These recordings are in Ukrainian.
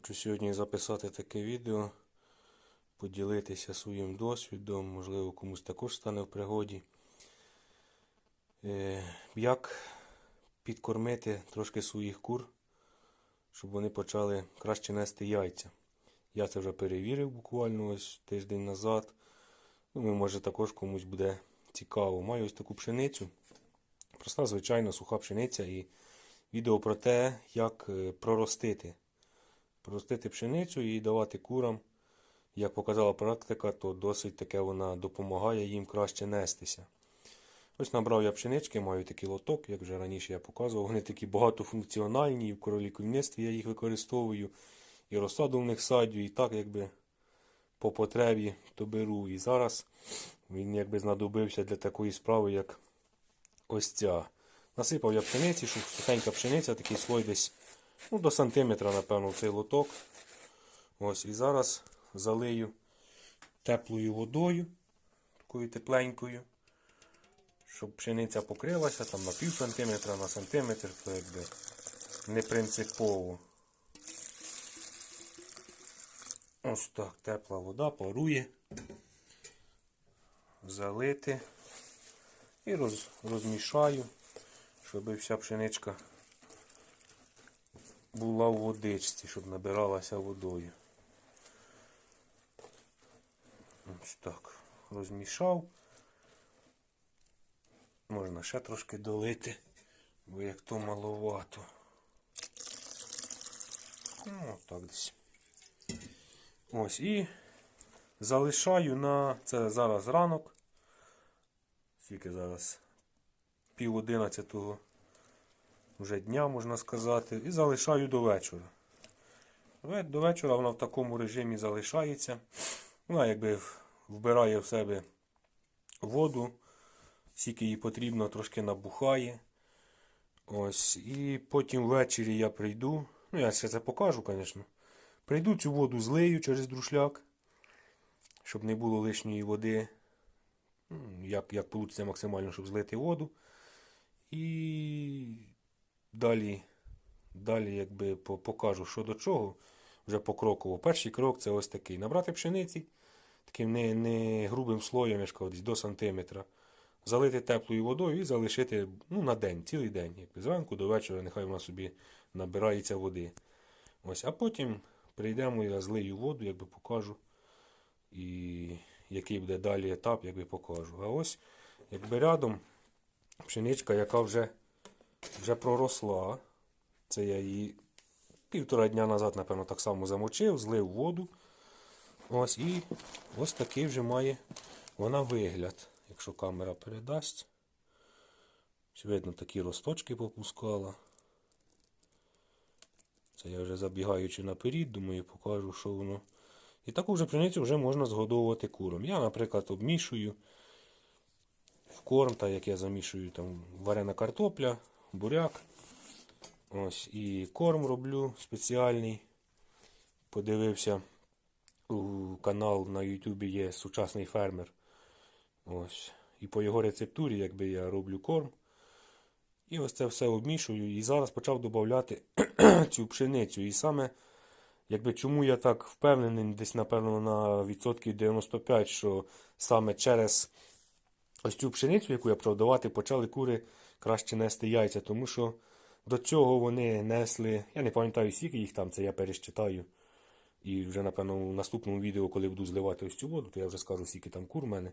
Хочу сьогодні записати таке відео, поділитися своїм досвідом, можливо, комусь також стане в пригоді. Е, Як підкормити трошки своїх кур, щоб вони почали краще нести яйця. Я це вже перевірив буквально ось тиждень назад. Думаю, може також комусь буде цікаво. Маю ось таку пшеницю. Проста, звичайна суха пшениця і відео про те, як е, проростити. Проростити пшеницю і давати курам. Як показала практика, то досить таке вона допомагає їм краще нестися. Ось набрав я пшенички, маю такий лоток, як вже раніше я показував. Вони такі багатофункціональні, і в короліківництві я їх використовую, і розсаду в них садю, і так якби по потребі то беру. І зараз він якби знадобився для такої справи, як ось ця. Насипав я пшениці, щоб сухенька пшениця, такий слой десь ну, до сантиметра, напевно, цей лоток. Ось, і зараз залию теплою водою, такою тепленькою, щоб пшениця покрилася там на пів сантиметра, на сантиметр, то якби не принципово. Ось так, тепла вода парує. Залити і роз, розмішаю, щоб вся пшеничка була в водичці, щоб набиралася водою. Ось так. Розмішав. Можна ще трошки долити, бо як то маловато. Ну, так десь. Ось і залишаю на це зараз ранок. Скільки зараз пів одинадцятого вже дня, можна сказати, і залишаю до вечора. До вечора вона в такому режимі залишається. Вона якби вбирає в себе воду, скільки їй потрібно, трошки набухає. Ось, і потім ввечері я прийду. Ну, я ще це покажу, звісно. Прийду цю воду злию через друшляк, щоб не було лишньої води. Як, як вийде максимально, щоб злити воду. І далі, далі якби покажу, що до чого. Вже покроково. Перший крок це ось такий. Набрати пшениці таким не, не грубим слоєм, я десь до сантиметра. Залити теплою водою і залишити ну, на день, цілий день. Якби зранку до вечора, нехай вона собі набирається води. Ось, а потім прийдемо, я злию воду, якби покажу. І який буде далі етап, якби покажу. А ось, якби рядом пшеничка, яка вже, вже проросла. Це я її півтора дня назад, напевно, так само замочив, злив воду. Ось і ось такий вже має вона вигляд, якщо камера передасть. Видно, такі росточки попускала. Це я вже забігаючи наперед, думаю, покажу, що воно. І таку вже пшеницю вже можна згодовувати куром. Я, наприклад, обмішую в корм, так як я замішую там варена картопля, буряк. Ось і корм роблю спеціальний. Подивився у канал на Ютубі є сучасний фермер. Ось. І по його рецептурі, якби я роблю корм. І ось це все обмішую. І зараз почав додати цю пшеницю. І саме, якби чому я так впевнений, десь, напевно, на відсотків 95, що саме через ось цю пшеницю, яку я продавати, почали кури краще нести яйця. Тому що до цього вони несли, я не пам'ятаю, скільки їх там, це я пересчитаю. І вже, напевно, у наступному відео, коли буду зливати ось цю воду, то я вже скажу, скільки там кур в мене.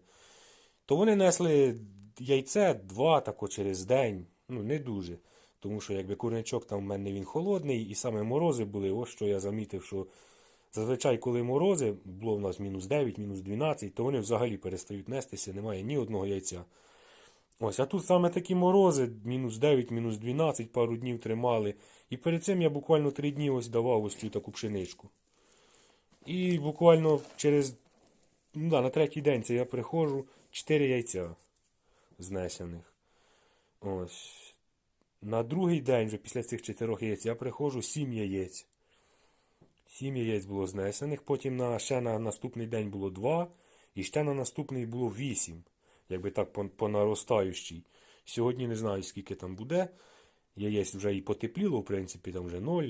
То вони несли яйце два тако через день. Ну, не дуже. Тому що якби курничок там в мене він холодний, і саме морози були, ось що я замітив, що зазвичай, коли морози, було в нас мінус 9, мінус 12, то вони взагалі перестають нестися, немає ні одного яйця. Ось, а тут саме такі морози, мінус 9, мінус 12, пару днів тримали. І перед цим я буквально три дні ось давав ось цю таку пшеничку. І буквально через ну, да, на третій день це я приходжу 4 яйця знесених. Ось. На другий день, вже після цих чотирьох яєць, я приходжу 7 яєць. 7 яєць було знесених, потім на, ще на наступний день було 2, і ще на наступний було 8. Якби так по, наростаючій. Сьогодні не знаю, скільки там буде. Яєць вже і потепліло, в принципі, там вже 0,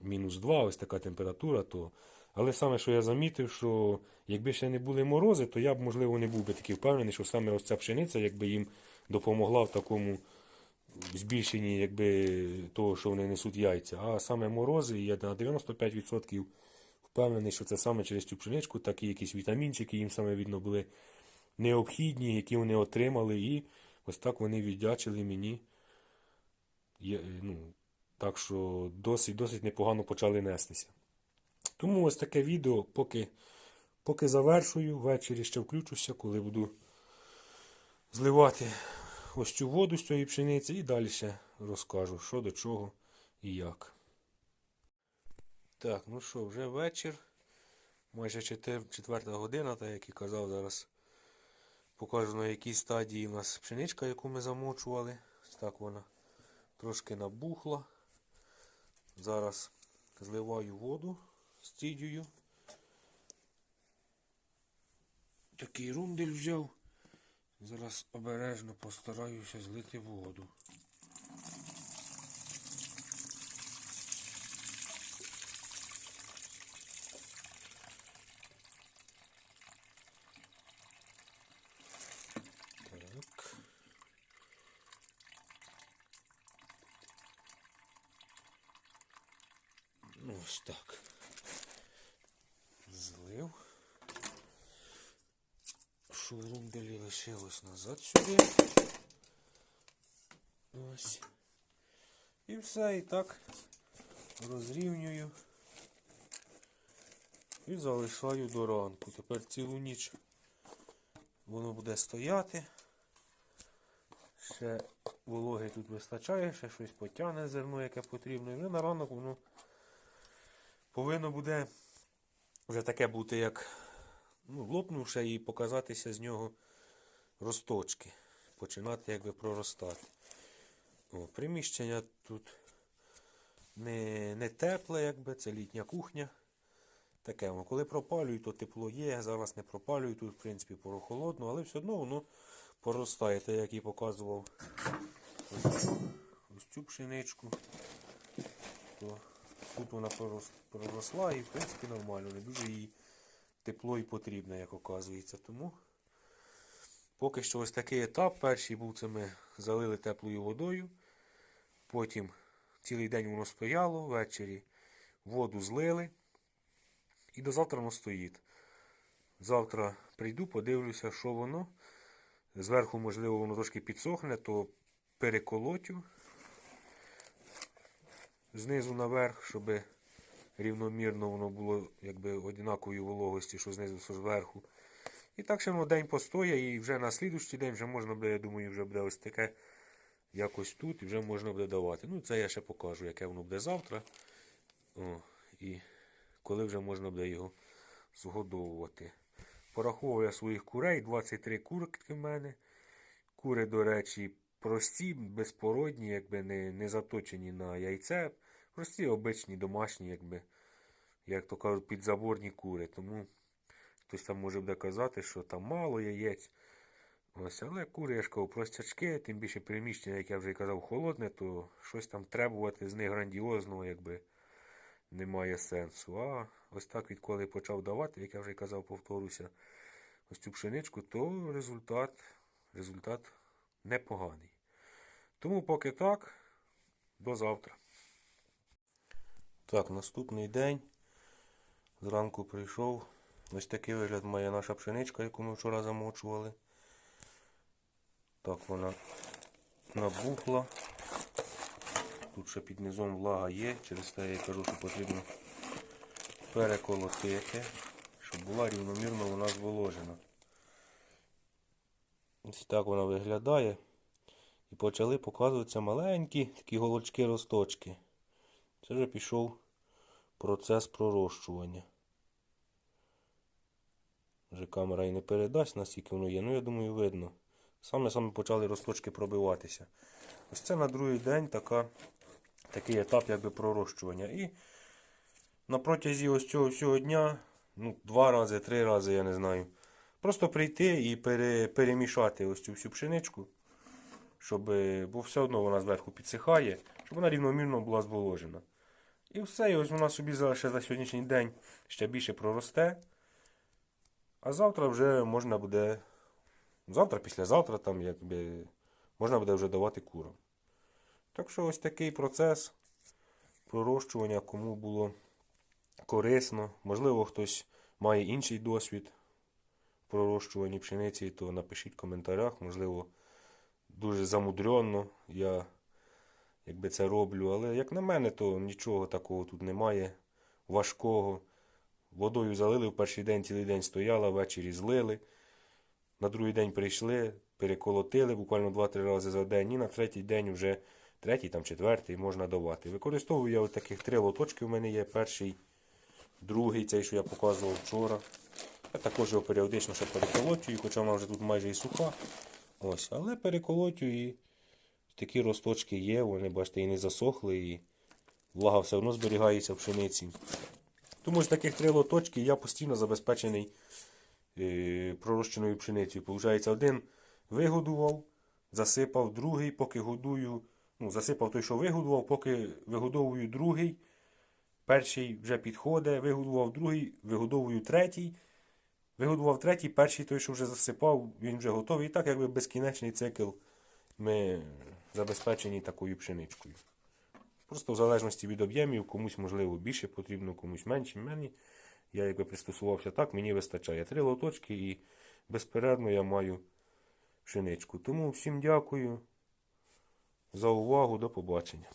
мінус 2, ось така температура, то. Але саме, що я замітив, що якби ще не були морози, то я б, можливо, не був би такий впевнений, що саме ось ця пшениця, якби їм допомогла в такому збільшенні якби, того, що вони несуть яйця. А саме морози, я на 95% впевнений, що це саме через цю пшеничку, такі якісь вітамінчики їм саме видно були необхідні, які вони отримали, і ось так вони віддячили мені. Є, ну, так що досить, досить непогано почали нестися. Тому ось таке відео, поки, поки завершую, ввечері ще включуся, коли буду зливати ось цю воду з цієї пшениці і далі ще розкажу, що до чого і як. Так, ну що, вже вечір. Майже четвер- четверта година, так як і казав, зараз покажу на якій стадії у нас пшеничка, яку ми замочували. Так вона трошки набухла. Зараз зливаю воду з тідію. Такий рундель взяв. Зараз обережно постараюся злити воду. Так. Ну, Ось так. Злив. Що в рунделі лишилось назад сюди. Ось. І все, і так розрівнюю. І залишаю до ранку. Тепер цілу ніч воно буде стояти. Ще вологи тут вистачає, ще щось потягне зерно, яке потрібно. І вже на ранок воно повинно буде вже таке бути, як ну, лопнувши і показатися з нього росточки. Починати якби проростати. О, приміщення тут не, не тепле, якби, це літня кухня. Таке, воно. коли пропалюють, то тепло є. Зараз не пропалюю, тут, в принципі, прохолодно, але все одно воно поростає, так як і показував ось цю, ось цю пшеничку. То тут вона проросла і, в принципі, нормально. Не дуже їй тепло і потрібно, як оказується. Тому поки що ось такий етап. Перший був це ми залили теплою водою. Потім цілий день воно стояло, ввечері воду злили. І до завтра воно стоїть. Завтра прийду, подивлюся, що воно. Зверху, можливо, воно трошки підсохне, то переколотю знизу наверх, щоб рівномірно воно було якби однакової вологості, що знизу, що зверху. І так ще воно день постоє, і вже на слідущий день вже можна буде, я думаю, вже буде ось таке якось тут, і вже можна буде давати. Ну, це я ще покажу, яке воно буде завтра. О, і коли вже можна буде його згодовувати. Пораховую я своїх курей, 23 курки в мене. Кури, до речі, прості, безпородні, якби не, не заточені на яйце. Прості, обичні, домашні, якби, як то кажуть, підзаборні кури. Тому хтось там може буде казати, що там мало яєць. Ось, але кури, я ж кажу, простячки, тим більше приміщення, як я вже і казав, холодне, то щось там требувати з них грандіозного, якби немає сенсу. А ось так відколи почав давати, як я вже і казав, повторюся, ось цю пшеничку, то результат, результат непоганий. Тому поки так, до завтра. Так, наступний день. Зранку прийшов. Ось такий вигляд має наша пшеничка, яку ми вчора замочували. Так вона набухла. Тут ще під низом влага є, через те я кажу, що потрібно переколотити, щоб була рівномірно вона зволожена. Ось так вона виглядає. І почали показуватися маленькі такі голочки-росточки. Це вже пішов процес пророщування. Вже камера і не передасть, наскільки воно є. Ну, я думаю, видно. Саме-саме почали росточки пробиватися. Ось це на другий день така, такий етап якби пророщування. І на протязі ось цього всього дня, ну, два рази, три рази, я не знаю. Просто прийти і пере, перемішати ось цю всю пшеничку, щоб, бо все одно вона зверху підсихає, щоб вона рівномірно була зволожена. І все, і ось вона собі за, ще за сьогоднішній день ще більше проросте. А завтра вже можна буде. Завтра, післязавтра, там, якби, можна буде вже давати курам. Так що ось такий процес пророщування, кому було корисно. Можливо, хтось має інший досвід в пророщуванні пшениці, то напишіть в коментарях. Можливо, дуже замудрено я якби це роблю. Але як на мене, то нічого такого тут немає важкого. Водою залили в перший день, цілий день стояла, ввечері злили. На другий день прийшли, переколотили буквально 2-3 рази за день, і на третій день вже третій, там четвертий можна давати. Використовую я таких три лоточки у мене є. Перший, другий, цей, що я показував вчора. Я також його періодично ще переколотюю, хоча вона вже тут майже і суха. Ось, але переколотюю і такі росточки є, вони, бачите, і не засохли, і влага все одно зберігається в пшениці. Тому з таких три лоточки я постійно забезпечений е, пророщеною пшеницею. Получається, один вигодував, засипав, другий, поки годую. Ну, засипав той, що вигодував, поки вигодовую другий. Перший вже підходить, вигодував другий, вигодовую третій. Вигодував третій, перший той, що вже засипав, він вже готовий. І так, якби безкінечний цикл ми забезпечені такою пшеничкою. Просто в залежності від об'ємів, комусь, можливо, більше потрібно, комусь менше. Мені я якби пристосувався так, мені вистачає три лоточки і безперервно я маю пшеничку. Тому всім дякую за увагу, до побачення.